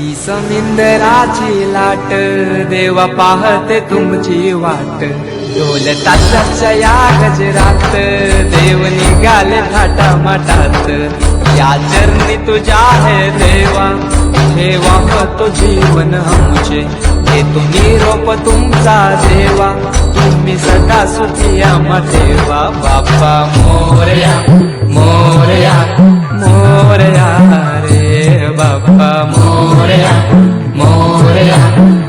ही समिंदराची लाट देवा पाहते तुमची वाट. ढोल या गजरात देव निघाले थाटा माटात या चरणी तुझ्या हे देवा ठेवा होतो जीवन आमचे. हे तुम्ही रोप तुमचा देवा तुम्ही सदा सुखिया आम्हा देवा. बाप्पा मोरया मोरया मोरया रे बाप्पा मोरया मोरया